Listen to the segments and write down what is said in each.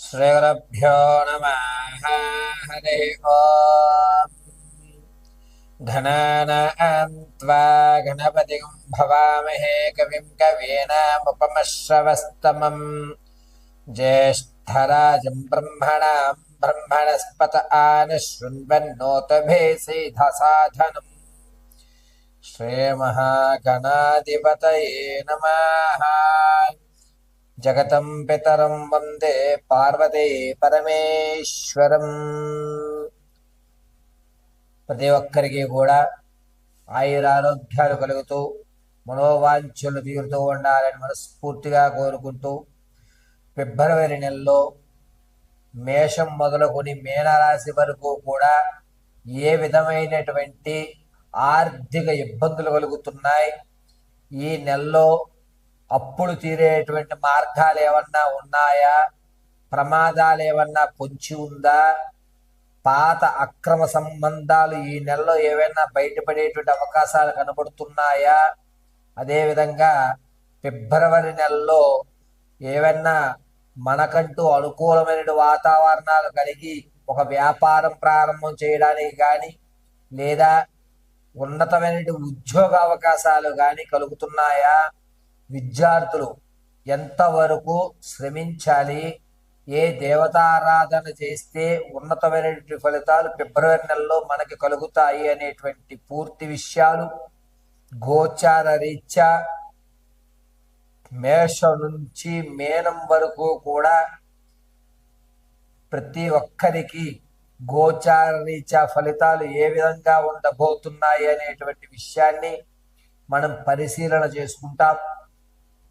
श्रीगुरुभ्यो नमः। हरिः ओम्। घनानां त्वा गणपतिं भवामहे कविं कवीनामुपमश्रवस्तमम्। ज्येष्ठराजं ब्रह्मणां ब्रह्मणस्पत आनशृण्वन्नोतभेसीधसाधनम् श्रीमहागणाधिपतये नमः। జగతం పితరం వందే పార్వతీ పరమేశ్వరం. ప్రతి ఒక్కరికి కూడా ఆయురారోగ్యాలు కలుగుతూ మనోవాంఛలు తీరుతూ ఉండాలని మనస్ఫూర్తిగా కోరుకుంటూ ఫిబ్రవరి నెలలో మేషం మొదలుకొని మీనరాశి వరకు కూడా ఏ విధమైనటువంటి ఆర్థిక ఇబ్బందులు కలుగుతున్నాయి? ఈ నెలలో అప్పులు తీరేటువంటి మార్గాలు ఏమన్నా ఉన్నాయా? ప్రమాదాలు ఏమన్నా పొంచి ఉందా? పాత అక్రమ సంబంధాలు ఈ నెలలో ఏవైనా బయటపడేటువంటి అవకాశాలు కనబడుతున్నాయా? అదేవిధంగా ఫిబ్రవరి నెలలో ఏవైనా మనకంటూ అనుకూలమైన వాతావరణాలు కలిగి ఒక వ్యాపారం ప్రారంభం చేయడానికి కానీ లేదా ఉన్నతమైన ఉద్యోగ అవకాశాలు కానీ కలుగుతున్నాయా? విద్యార్థులు ఎంతవరకు శ్రమించాలి? ఏ దేవతారాధన చేస్తే ఉన్నతమైనటువంటి ఫలితాలు ఫిబ్రవరి నెలలో మనకి కలుగుతాయి అనేటువంటి పూర్తి విషయాలు గోచార రీత్యా మేషం నుంచి మేనం వరకు కూడా ప్రతి ఒక్కరికి గోచార రీత్యా ఫలితాలు ఏ విధంగా ఉండబోతున్నాయి అనేటువంటి విషయాన్ని మనం పరిశీలన చేసుకుంటాం.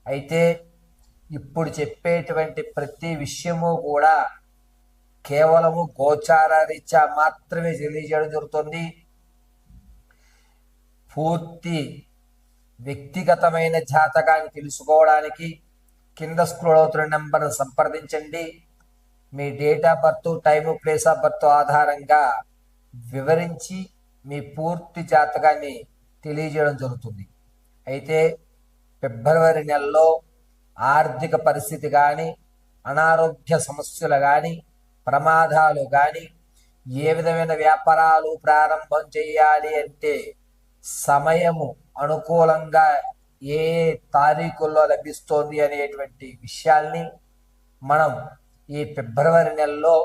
అయితే ఇప్పుడు చెప్పేటువంటి ప్రతి విషయము కూడా కేవలము గోచార రీత్యా మాత్రమే తెలియజేయడం జరుగుతుంది. పూర్తి వ్యక్తిగతమైన జాతకాన్ని తెలుసుకోవడానికి కింద స్క్రోల్ అవుతున్న నెంబర్ సంప్రదించండి. మీ date of birth time place of birth ఆధారంగా వివరించి మీ పూర్తి జాతకాన్ని తెలియజేయడం జరుగుతుంది. అయితే ఫిబ్రవరి నెలలో ఆర్థిక పరిస్థితి కానీ అనారోగ్య సమస్యలు కానీ ప్రమాదాలు కానీ ఏ విధమైన వ్యాపారాలు ప్రారంభం చేయాలి అంటే సమయము అనుకూలంగా ఏ తారీఖుల్లో లభిస్తోంది అనేటువంటి విషయాల్ని మనం ఈ ఫిబ్రవరి నెలలో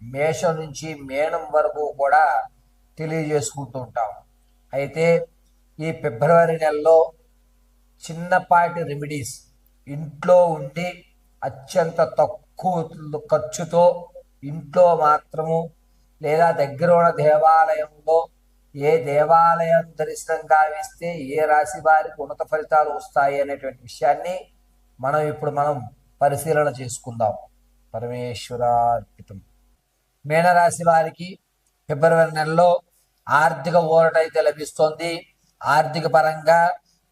మేషం నుంచి మేనం వరకు కూడా తెలియజేసుకుంటూ ఉంటాం అయితే ఈ ఫిబ్రవరి నెలలో చిన్నపాటి రెమెడీస్ ఇంట్లో ఉండి అత్యంత తక్కువ ఖర్చుతో ఇంట్లో మాత్రము లేదా దగ్గర ఉన్న దేవాలయంలో ఏ దేవాలయం దర్శనం గావిస్తే ఏ రాశి వారికి ఉన్నత ఫలితాలు వస్తాయి అనేటువంటి విషయాన్ని మనం ఇప్పుడు మనం పరిశీలన చేసుకుందాం. పరమేశ్వరార్పితం. మీనరాశి వారికి ఫిబ్రవరి నెలలో ఆర్థిక ఊరట అయితే లభిస్తోంది. ఆర్థిక పరంగా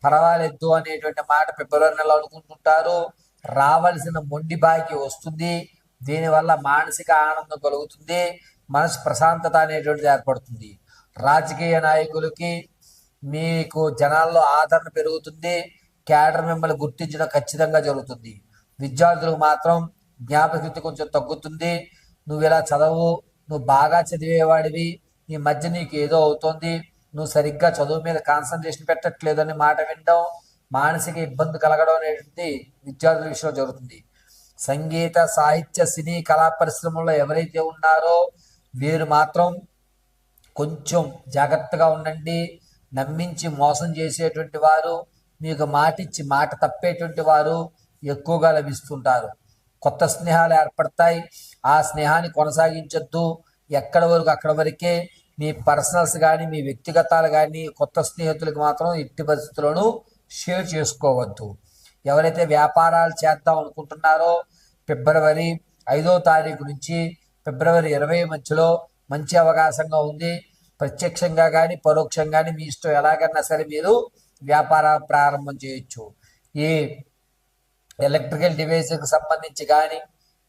పర్వాలేదు అనేటువంటి మాట ఫిబ్రవరి నెలలో అనుకుంటుంటారు. రావలసిన మొండి బాకి వస్తుంది. దీనివల్ల మానసిక ఆనందం కలుగుతుంది. మనసు ప్రశాంతత అనేటువంటిది ఏర్పడుతుంది. రాజకీయ నాయకులకి మీకు జనాల్లో ఆదరణ పెరుగుతుంది. క్యాడర్ మిమ్మల్ని గుర్తించడం ఖచ్చితంగా జరుగుతుంది. విద్యార్థులకు మాత్రం జ్ఞాపకశక్తి కొంచెం తగ్గుతుంది. నువ్వు ఇలా చదవు నువ్వు బాగా చదివేవాడివి. ఈ మధ్య నీకు ఏదో అవుతోంది. నువ్వు సరిగ్గా చదువు మీద కాన్సన్ట్రేషన్ పెట్టట్లేదని మాట వినడం మానసిక ఇబ్బంది కలగడం అనేది విద్యార్థుల విషయంలో జరుగుతుంది. సంగీత సాహిత్య సినీ కళా పరిశ్రమలో ఎవరైతే ఉన్నారో వీరు మాత్రం కొంచెం జాగ్రత్తగా ఉండండి. నమ్మించి మోసం చేసేటువంటి వారు మీకు మాటిచ్చి మాట తప్పేటువంటి వారు ఎక్కువగా లభిస్తుంటారు. కొత్త స్నేహాలు ఏర్పడతాయి. ఆ స్నేహాన్ని కొనసాగించొద్దు. ఎక్కడ వరకు అక్కడ వరకే మీ పర్సనల్స్ కానీ మీ వ్యక్తిగతాలు కానీ కొత్త స్నేహితులకు మాత్రం ఎట్టి పరిస్థితుల్లోనూ షేర్ చేసుకోవద్దు. ఎవరైతే వ్యాపారాలు చేద్దాం అనుకుంటున్నారో ఫిబ్రవరి ఐదో తారీఖు నుంచి ఫిబ్రవరి ఇరవై మధ్యలో మంచి అవకాశంగా ఉంది. ప్రత్యక్షంగా కానీ పరోక్షంగా కానీ మీ ఇష్టం ఎలాగన్నా సరే మీరు వ్యాపార ప్రారంభం చేయొచ్చు. ఈ ఎలక్ట్రికల్ డివైస్కి సంబంధించి కానీ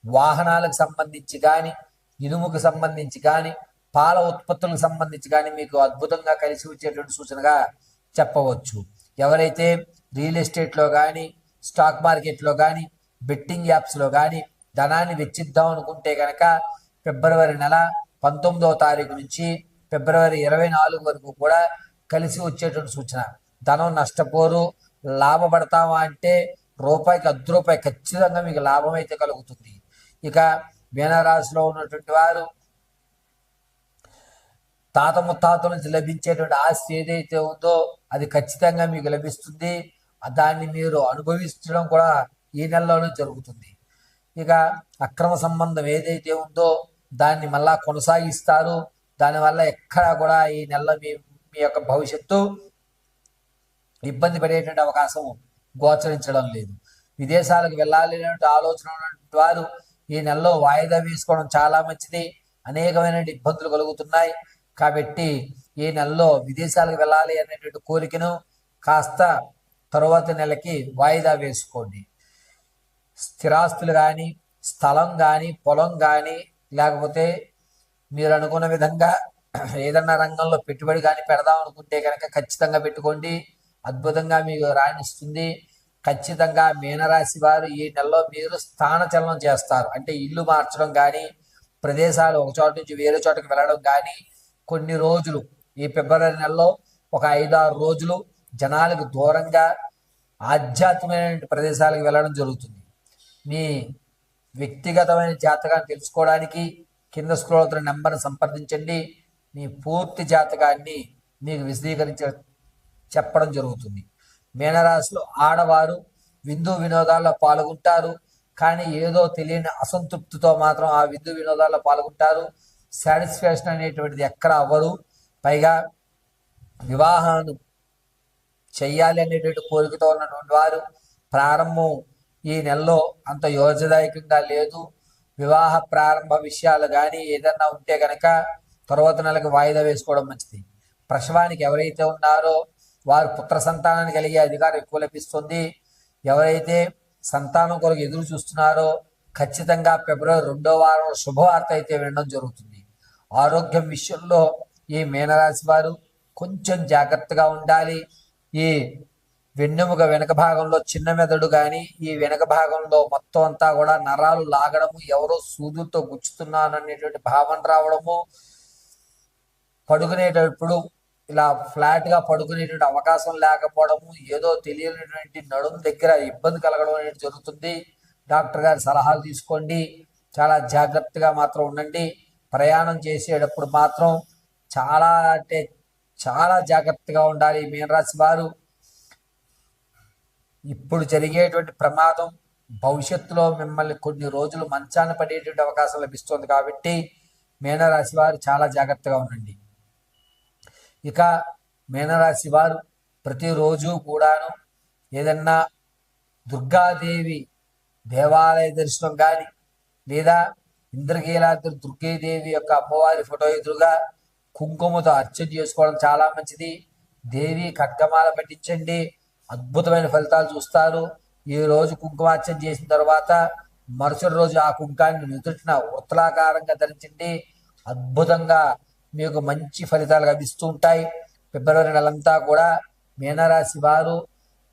వాహనాలకు సంబంధించి కానీ ఇనుముకు సంబంధించి కానీ పాల ఉత్పత్తులకు సంబంధించి కానీ మీకు అద్భుతంగా కలిసి వచ్చేటువంటి సూచనగా చెప్పవచ్చు. ఎవరైతే రియల్ ఎస్టేట్లో కానీ స్టాక్ మార్కెట్లో కానీ బెట్టింగ్ యాప్స్లో కానీ ధనాన్ని వెచ్చిద్దాం అనుకుంటే కనుక ఫిబ్రవరి నెల పంతొమ్మిదవ తారీఖు నుంచి ఫిబ్రవరి ఇరవై నాలుగు వరకు కూడా కలిసి వచ్చేటువంటి సూచన. ధనం నష్టపోరు లాభపడతామా అంటే రూపాయికి అర్ధ రూపాయి ఖచ్చితంగా మీకు లాభం అయితే కలుగుతుంది. ఇక మీనరాశిలో ఉన్నటువంటి వారు తాత ముత్తాతల నుంచి లభించేటువంటి ఆస్తి ఏదైతే ఉందో అది ఖచ్చితంగా మీకు లభిస్తుంది. దాన్ని మీరు అనుభవించడం కూడా ఈ నెలలోనే జరుగుతుంది. ఇక అక్రమ సంబంధం ఏదైతే ఉందో దాన్ని మళ్ళా కొనసాగిస్తారు. దానివల్ల ఎక్కడా కూడా ఈ నెలలో మీ మీ యొక్క భవిష్యత్తు ఇబ్బంది పడేటువంటి అవకాశం గోచరించడం లేదు. విదేశాలకు వెళ్ళాలి ఆలోచన వారు ఈ నెలలో వాయిదా వేసుకోవడం చాలా మంచిది. అనేకమైన ఇబ్బందులు కలుగుతున్నాయి. కాబట్టి ఈ నెలలో విదేశాలకు వెళ్ళాలి అనేటువంటి కోరికను కాస్త తరువాత నెలకి వాయిదా వేసుకోండి. స్థిరాస్తులు కానీ స్థలం కానీ పొలం కానీ లేకపోతే మీరు అనుకున్న విధంగా ఏదన్నా రంగంలో పెట్టుబడి కానీ పెడదాం అనుకుంటే కనుక ఖచ్చితంగా పెట్టుకోండి. అద్భుతంగా మీకు రాణిస్తుంది. ఖచ్చితంగా మీనరాశి వారు ఈ నెలలో మీరు స్థానచలనం చేస్తారు. అంటే ఇల్లు మార్చడం కానీ ప్రదేశాలు ఒక చోట నుంచి వేరే చోటకి వెళ్ళడం కానీ కొన్ని రోజులు ఈ ఫిబ్రవరి నెలలో ఒక ఐదారు రోజులు జనాలకు దూరంగా ఆధ్యాత్మికమైన ప్రదేశాలకు వెళ్ళడం జరుగుతుంది. మీ వ్యక్తిగతమైన జాతకాన్ని తెలుసుకోవడానికి కింద స్క్రోల్ అవుతున్న నెంబర్ని సంప్రదించండి. మీ పూర్తి జాతకాన్ని మీకు విశదీకరించ చెప్పడం జరుగుతుంది. మీనరాశిలో ఆడవారు విందు వినోదాల్లో పాల్గొంటారు. కానీ ఏదో తెలియని అసంతృప్తితో మాత్రం ఆ విందు వినోదాల్లో పాల్గొంటారు. సాటిస్ఫాక్షన్ అనేటువంటిది ఎక్కడ అవ్వరు పైగా వివాహాన్ని చెయ్యాలి అనేటువంటి కోరికతో ఉన్నటువంటి వారు ప్రారంభం ఈ నెలలో అంత యోజదాయకంగా లేదు. వివాహ ప్రారంభ విషయాలు కానీ ఏదన్నా ఉంటే కనుక తర్వాత నెలకు వాయిదా వేసుకోవడం మంచిది. ప్రసవానికి ఎవరైతే ఉన్నారో వారు పుత్ర సంతానాన్ని కలిగే అధికారం ఎక్కువ లభిస్తుంది. ఎవరైతే సంతానం కొరకు ఎదురు చూస్తున్నారో ఖచ్చితంగా ఫిబ్రవరి రెండో వారం శుభవార్త అయితే వినడం జరుగుతుంది. ఆరోగ్యం విషయంలో ఈ మీనరాశి వారు కొంచెం జాగ్రత్తగా ఉండాలి. ఈ వెన్నెముక వెనక భాగంలో చిన్న మెదడు కానీ ఈ వెనక భాగంలో మొత్తం అంతా కూడా నరాలు లాగడము ఎవరో సూదులతో గుచ్చుతున్నాను అనేటువంటి భావన రావడము పడుకునేటప్పుడు ఇలా ఫ్లాట్గా పడుకునేటువంటి అవకాశం లేకపోవడము ఏదో తెలియనటువంటి నడుము దగ్గర ఇబ్బంది కలగడం అనేది జరుగుతుంది. డాక్టర్ గారి సలహాలు తీసుకోండి. చాలా జాగ్రత్తగా మాత్రం ఉండండి. ప్రయాణం చేసేటప్పుడు మాత్రం చాలా అంటే చాలా జాగ్రత్తగా ఉండాలి మీనరాశి వారు. ఇప్పుడు జరిగేటువంటి ప్రమాదం భవిష్యత్తులో మిమ్మల్ని కొన్ని రోజులు మంచాన పడేటువంటి అవకాశం లభిస్తుంది కాబట్టి మీనరాశి వారు చాలా జాగ్రత్తగా ఉండండి. ఇక మీనరాశి వారు ప్రతిరోజు కూడాను ఏదన్నా దుర్గాదేవి దేవాలయ దర్శనం కానీ లేదా ఇంద్రకీలాద్రి దుర్గేదేవి యొక్క అమ్మవారి ఫోటో ఎదురుగా కుంకుమతో అర్చన చేసుకోవడం చాలా మంచిది. దేవి ఖడ్గమాల పట్టించండి. అద్భుతమైన ఫలితాలు చూస్తారు. ఈ రోజు కుంకుమార్చన చేసిన తర్వాత మరుసటి రోజు ఆ కుంకాన్ని నుదుటిన వృత్తలాకారంగా ధరించండి. అద్భుతంగా మీకు మంచి ఫలితాలు లభిస్తూ ఉంటాయి. ఫిబ్రవరి నెలంతా కూడా మీనరాశి వారు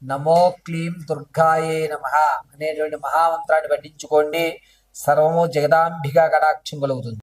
నమో క్లీం దుర్గాయే నమ అనేటువంటి మహామంత్రాన్ని పఠించుకోండి. సర్వము జగదాంబిగా కటాక్షం కలుగుతుంది.